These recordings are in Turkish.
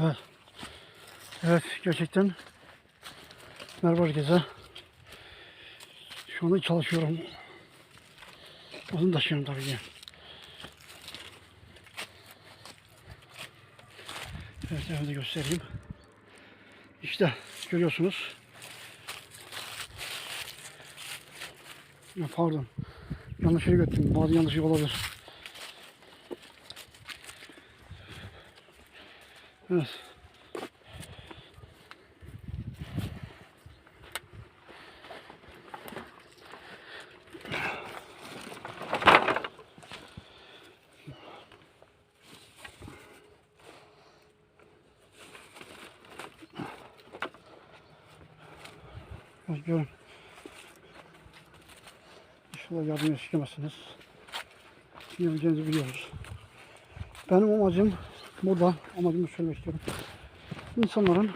Evet. Evet gerçekten merhaba herkese. Şu anda çalışıyorum. Odun taşıyorum tabii ki. Evet evde göstereyim. İşte görüyorsunuz. Ya pardon. Yanlış yere götürdüm. Bazı yanlışlık olabilir. Evet. Evet, görün. İnşallah yardım esirgemezsiniz. Yapacağınızı biliyoruz. Benim amacım burada, amacımı söylemek istiyorum. İnsanların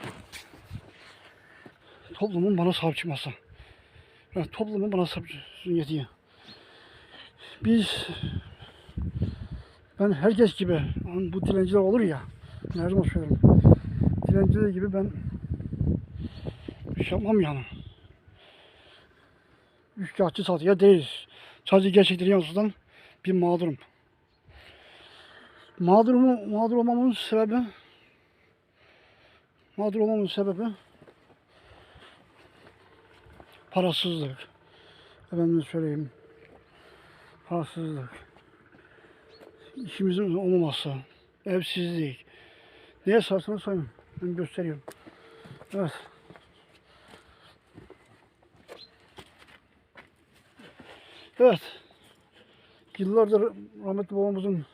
toplumun bana sahip çıkması. Yani toplumun bana sahip yetiyor. Biz ben herkes gibi bu dilenciler olur ya her zaman söylerim. Dilenciler gibi ben şey yapmam yani. Üçkağıtçı satıya değiliz. Sadece gerçekleri yansıtan bir mağdurum. Mağdurumu, mağdur olmamın sebebi mağdur olmamın sebebi parasızlık. Efendim söyleyeyim. Parasızlık. İşimizin olmaması. Evsizlik. Neye sarsanız sayın. Ben gösteriyorum. Evet. Evet. Yıllardır rahmetli babamızın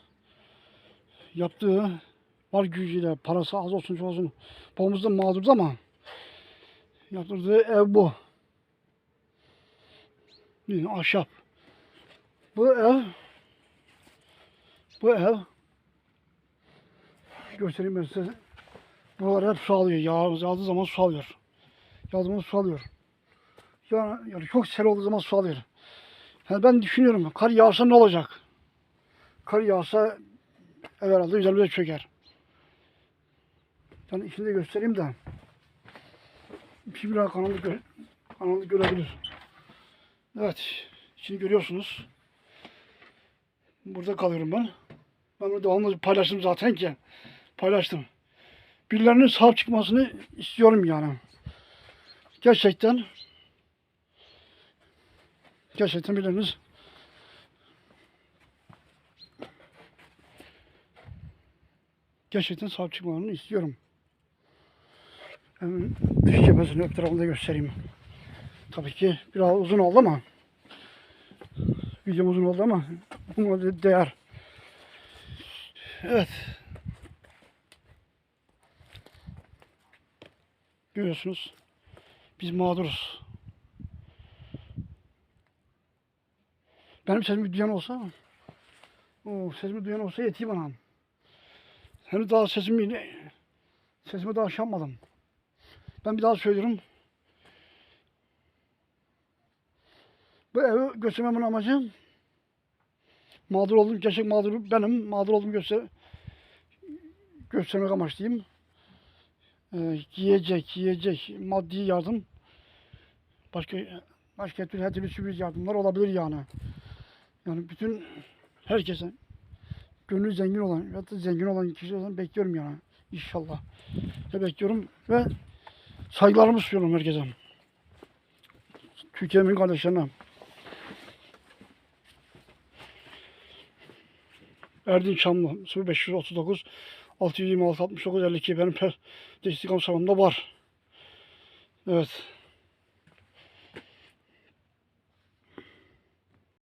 yaptığı var gücüyle parası az olsun çok olsun babamız da mağdurdu ama yaptırdığı ev bu. Bir ahşap. Bu ev bu ev göstereyim ben size. Buralar hep su alıyor. Yağ yağdığı zaman su alıyor. Yağdığı zaman su alıyor. Yani, yani çok sel olduğu zaman su alıyor. Yani ben düşünüyorum kar yağsa ne olacak? Kar yağsa ev herhalde üzerimize çöker. Ben içini de göstereyim de. Bir biraz karanlık, gö karanlık görebilir. Evet. içini görüyorsunuz. Burada kalıyorum ben. Ben bunu devamlı paylaştım zaten ki. Paylaştım. Birilerinin sahip çıkmasını istiyorum yani. Gerçekten gerçekten birileriniz gerçekten sahip çıkmalarını istiyorum. Hemen dış cephesini öp tarafında göstereyim. Tabii ki biraz uzun oldu ama videom uzun oldu ama buna da değer. Evet. Görüyorsunuz. Biz mağduruz. Benim sesimi duyan olsa o sesimi duyan olsa yetiyor bana. Henüz daha sesimi sesimi daha şanmadım. Ben bir daha söylüyorum. Bu evi göstermemin amacı mağdur oldum. Gerçek mağdur benim. Mağdur oldum göster göstermek amaçlıyım. Ee, yiyecek, yiyecek, maddi yardım başka başka türlü her türlü sürpriz yardımlar olabilir yani. Yani bütün herkese gönlü zengin olan ya da zengin olan kişilerden bekliyorum yani. İnşallah. Ve bekliyorum ve saygılarımı sunuyorum herkese. Türkiye'min kardeşlerine. Erdin Çamlı 0539 626 69 52 benim per destek var. Evet.